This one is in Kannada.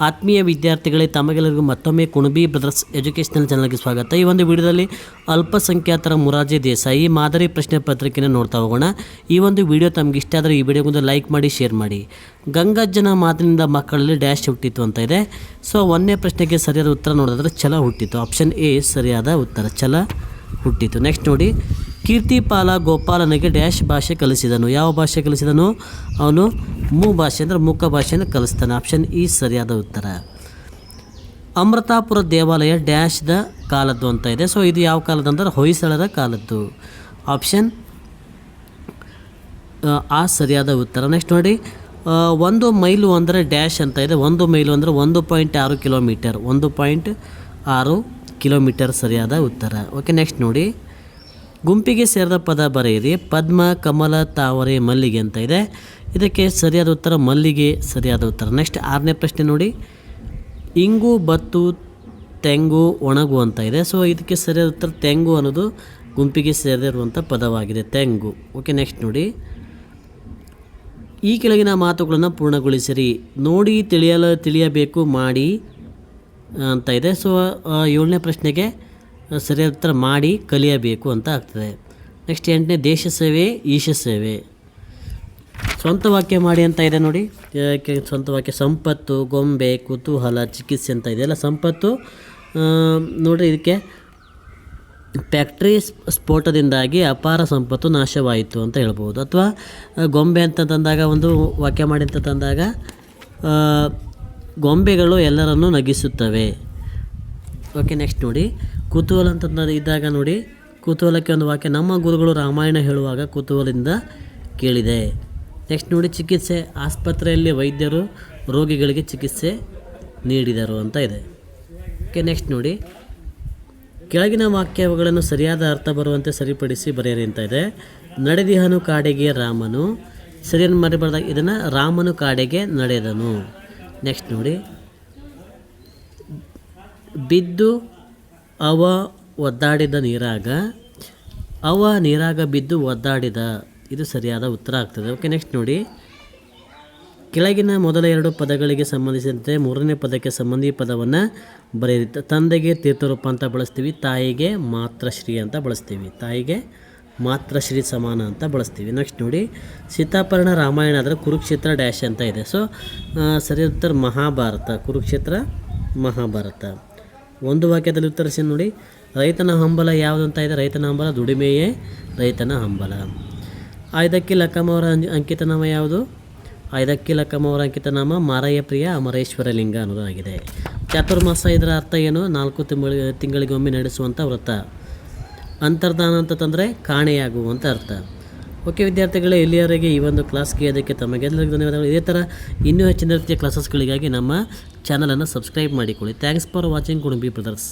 ಆತ್ಮೀಯ ವಿದ್ಯಾರ್ಥಿಗಳೇ, ತಮಗೆಲ್ಲರಿಗೂ ಮತ್ತೊಮ್ಮೆ ಕುಣಬಿ ಬ್ರದರ್ಸ್ ಎಜುಕೇಷನಲ್ ಚಾನಲ್ಗೆ ಸ್ವಾಗತ. ಈ ಒಂದು ವಿಡಿಯೋದಲ್ಲಿ ಅಲ್ಪಸಂಖ್ಯಾತರ ಮುರಾರ್ಜಿ ದೇಸಾಯಿ ಮಾದರಿ ಪ್ರಶ್ನೆ ಪತ್ರಿಕೆಯನ್ನು ನೋಡ್ತಾ ಹೋಗೋಣ. ಈ ಒಂದು ವಿಡಿಯೋ ತಮಗೆ ಇಷ್ಟ ಆದರೆ ಈ ವಿಡಿಯೋಗೊಂದು ಲೈಕ್ ಮಾಡಿ, ಶೇರ್ ಮಾಡಿ. ಗಂಗಜ್ಜನ ಮಾತಿನಿಂದ ಮಕ್ಕಳಲ್ಲಿ ಡ್ಯಾಶ್ ಹುಟ್ಟಿತ್ತು ಅಂತ ಇದೆ. ಸೊ, ಒಂದನೇ ಪ್ರಶ್ನೆಗೆ ಸರಿಯಾದ ಉತ್ತರ ನೋಡಿದ್ರೆ ಛಲ ಹುಟ್ಟಿತು ಆಪ್ಷನ್ ಎ ಸರಿಯಾದ ಉತ್ತರ, ಛಲ ಹುಟ್ಟಿತು ನೆಕ್ಸ್ಟ್ ನೋಡಿ. ಕೀರ್ತಿಪಾಲ ಗೋಪಾಲನಿಗೆ ಡ್ಯಾಶ್ ಭಾಷೆ ಕಲಿಸಿದನು. ಯಾವ ಭಾಷೆ ಕಲಿಸಿದನು? ಅವನು ಮೂ ಭಾಷೆ ಅಂದರೆ ಮುಖ ಭಾಷೆಯನ್ನು ಕಲಿಸ್ತಾನೆ. ಆಪ್ಷನ್ ಇ ಸರಿಯಾದ ಉತ್ತರ. ಅಮೃತಾಪುರ ದೇವಾಲಯ ಡ್ಯಾಶ್ದ ಕಾಲದ್ದು ಅಂತ ಇದೆ. ಸೊ, ಇದು ಯಾವ ಕಾಲದ ಅಂದರೆ ಹೊಯ್ಸಳರ ಕಾಲದ್ದು. ಆಪ್ಷನ್ ಆ ಸರಿಯಾದ ಉತ್ತರ. ನೆಕ್ಸ್ಟ್ ನೋಡಿ. ಒಂದು ಮೈಲು ಅಂದರೆ ಡ್ಯಾಶ್ ಅಂತ ಇದೆ. ಒಂದು ಮೈಲು ಅಂದರೆ ಒಂದು ಪಾಯಿಂಟ್ ಆರು ಕಿಲೋಮೀಟರ್. ಒಂದು ಪಾಯಿಂಟ್ ಆರು ಕಿಲೋಮೀಟರ್ ಸರಿಯಾದ ಉತ್ತರ. ಓಕೆ, ನೆಕ್ಸ್ಟ್ ನೋಡಿ. ಗುಂಪಿಗೆ ಸೇರಿದ ಪದ ಬರೆಯಿರಿ. ಪದ್ಮ, ಕಮಲ, ತಾವರೆ, ಮಲ್ಲಿಗೆ ಅಂತ ಇದೆ. ಇದಕ್ಕೆ ಸರಿಯಾದ ಉತ್ತರ ಮಲ್ಲಿಗೆ, ಸರಿಯಾದ ಉತ್ತರ. ನೆಕ್ಸ್ಟ್ ಆರನೇ ಪ್ರಶ್ನೆ ನೋಡಿ. ಇಂಗು, ಬತ್ತು, ತೆಂಗು, ಒಣಗು ಅಂತ ಇದೆ. ಸೊ ಇದಕ್ಕೆ ಸರಿಯಾದ ಉತ್ತರ ತೆಂಗು ಅನ್ನೋದು ಗುಂಪಿಗೆ ಸೇರಿರುವಂಥ ಪದವಾಗಿದೆ, ತೆಂಗು. ಓಕೆ ನೆಕ್ಸ್ಟ್ ನೋಡಿ. ಈ ಕೆಳಗಿನ ಮಾತುಗಳನ್ನು ಪೂರ್ಣಗೊಳಿಸಿರಿ. ನೋಡಿ, ತಿಳಿಯಲು, ತಿಳಿಯಬೇಕು, ಮಾಡಿ ಅಂತ ಇದೆ. ಸೊ ಏಳನೇ ಪ್ರಶ್ನೆಗೆ ಸರಿಯಾದ ಉತ್ತರ ಮಾಡಿ ಕಲಿಯಬೇಕು ಅಂತ ಆಗ್ತದೆ. ನೆಕ್ಸ್ಟ್ ಎಂಟನೇ, ದೇಶ ಸೇವೆ, ಈಶ ಸೇವೆ. ಸ್ವಂತ ವಾಕ್ಯ ಮಾಡಿ ಅಂತ ಇದೆ ನೋಡಿ. ಸ್ವಂತ ವಾಕ್ಯ? ಸಂಪತ್ತು, ಗೊಂಬೆ, ಕುತೂಹಲ, ಚಿಕಿತ್ಸೆ ಅಂತ ಇದೆಲ್ಲ ಸಂಪತ್ತು ನೋಡಿರಿ ಇದಕ್ಕೆ. ಫ್ಯಾಕ್ಟ್ರಿ ಸ್ಫ- ಸ್ಫೋಟದಿಂದಾಗಿ ಅಪಾರ ಸಂಪತ್ತು ನಾಶವಾಯಿತು ಅಂತ ಹೇಳ್ಬೋದು. ಅಥವಾ ಗೊಂಬೆ ಅಂತ ತಂದಾಗ, ಒಂದು ವಾಕ್ಯ ಮಾಡಿ ಅಂತ ತಂದಾಗ ಗೊಂಬೆಗಳು ಎಲ್ಲರನ್ನೂ ನಗಿಸುತ್ತವೆ. ಓಕೆ, ನೆಕ್ಸ್ಟ್ ನೋಡಿ. ಕುತೂಹಲ ಅಂತ ಇದ್ದಾಗ ನೋಡಿ, ಕುತೂಹಲಕ್ಕೆ ಒಂದು ವಾಕ್ಯ, ನಮ್ಮ ಗುರುಗಳು ರಾಮಾಯಣ ಹೇಳುವಾಗ ಕುತೂಹಲದಿಂದ ಕೇಳಿದೆ. ನೆಕ್ಸ್ಟ್ ನೋಡಿ, ಚಿಕಿತ್ಸೆ, ಆಸ್ಪತ್ರೆಯಲ್ಲಿ ವೈದ್ಯರು ರೋಗಿಗಳಿಗೆ ಚಿಕಿತ್ಸೆ ನೀಡಿದರು ಅಂತ ಇದೆ. ಓಕೆ ನೆಕ್ಸ್ಟ್ ನೋಡಿ, ಕೆಳಗಿನ ವಾಕ್ಯಗಳನ್ನು ಸರಿಯಾದ ಅರ್ಥ ಬರುವಂತೆ ಸರಿಪಡಿಸಿ ಬರೆಯಿರಿ ಅಂತ ಇದೆ. ನಡೆದಿಹನು ಕಾಡೆಗೆ ರಾಮನು. ಸರಿಯನ್ನು ಮರಿಬಾರ್ದಾಗ ಇದನ್ನು ರಾಮನು ಕಾಡೆಗೆ ನಡೆದನು. ನೆಕ್ಸ್ಟ್ ನೋಡಿ, ಬಿದ್ದು ಅವ ಒದ್ದಾಡಿದ ನೀರಾಗ, ಅವ ನೀರಾಗ ಬಿದ್ದು ಒದ್ದಾಡಿದ. ಇದು ಸರಿಯಾದ ಉತ್ತರ ಆಗ್ತದೆ. ಓಕೆ ನೆಕ್ಸ್ಟ್ ನೋಡಿ. ಕೆಳಗಿನ ಮೊದಲ ಎರಡು ಪದಗಳಿಗೆ ಸಂಬಂಧಿಸಿದಂತೆ ಮೂರನೇ ಪದಕ್ಕೆ ಸಂಬಂಧಿ ಪದವನ್ನು ಬರೆಯಿರಿ ತಂದೆಗೆ ತೀರ್ಥರೂಪ ಅಂತ ಬಳಸ್ತೀವಿ, ತಾಯಿಗೆ ಮಾತ್ರ ಶ್ರೀ ಅಂತ ಬಳಸ್ತೀವಿ. ತಾಯಿಗೆ ಮಾತ್ರ ಶ್ರೀ ಸಮಾನ ಅಂತ ಬಳಸ್ತೀವಿ. ನೆಕ್ಸ್ಟ್ ನೋಡಿ. ಸೀತಾಪರ್ಣ ರಾಮಾಯಣ ಆದರೆ ಕುರುಕ್ಷೇತ್ರ ಡ್ಯಾಶ್ ಅಂತ ಇದೆ. ಸೊ ಸರಿ ಉತ್ತರ ಮಹಾಭಾರತ, ಕುರುಕ್ಷೇತ್ರ ಮಹಾಭಾರತ. ಒಂದು ವಾಕ್ಯದಲ್ಲಿ ಉತ್ತರಿಸಿ ನೋಡಿ, ರೈತನ ಹಂಬಲ ಯಾವುದು ಅಂತ ಇದೆ? ರೈತನ ಹಂಬಲ ದುಡಿಮೆಯೇ, ರೈತನ ಹಂಬಲ. ಆಯ್ದಕ್ಕಿ ಲಕ್ಕಮ್ಮವರ ಅಂಕಿತನಾಮ ಯಾವುದು? ಐದಕ್ಕಿ ಲಕ್ಕಮ್ಮವರ ಅಂಕಿತನಾಮ ಮಾರಯ್ಯ ಪ್ರಿಯ ಅಮರೇಶ್ವರ ಲಿಂಗ ಅನ್ನೋದಾಗಿದೆ ಚಾತುರ್ಮಾಸ ಇದರ ಅರ್ಥ ಏನು? ನಾಲ್ಕು ತಿಂಗಳಿಗೆ ತಿಂಗಳಿಗೊಮ್ಮೆ ನಡೆಸುವಂಥ ವ್ರತ. ಅಂತರ್ಧಾನ ಅಂತಂದರೆ ಕಾಣೆಯಾಗುವಂಥ ಅರ್ಥ. ಓಕೆ ವಿದ್ಯಾರ್ಥಿಗಳೇ, ಇಲ್ಲಿಯವರೆಗೆ ಈ ಒಂದು ಕ್ಲಾಸ್ಗೆ ಅದಕ್ಕೆ ತಮಗೆಲ್ಲರಿಗೂ ಧನ್ಯವಾದಗಳು. ಇದೇ ಥರ ಇನ್ನೂ ಹೆಚ್ಚಿನ ರೀತಿಯ ಕ್ಲಾಸಸ್ಗಳಿಗಾಗಿ ನಮ್ಮ ಚಾನಲನ್ನು ಸಬ್ಸ್ಕ್ರೈಬ್ ಮಾಡಿಕೊಳ್ಳಿ. Thanks for watching Kudumbi brothers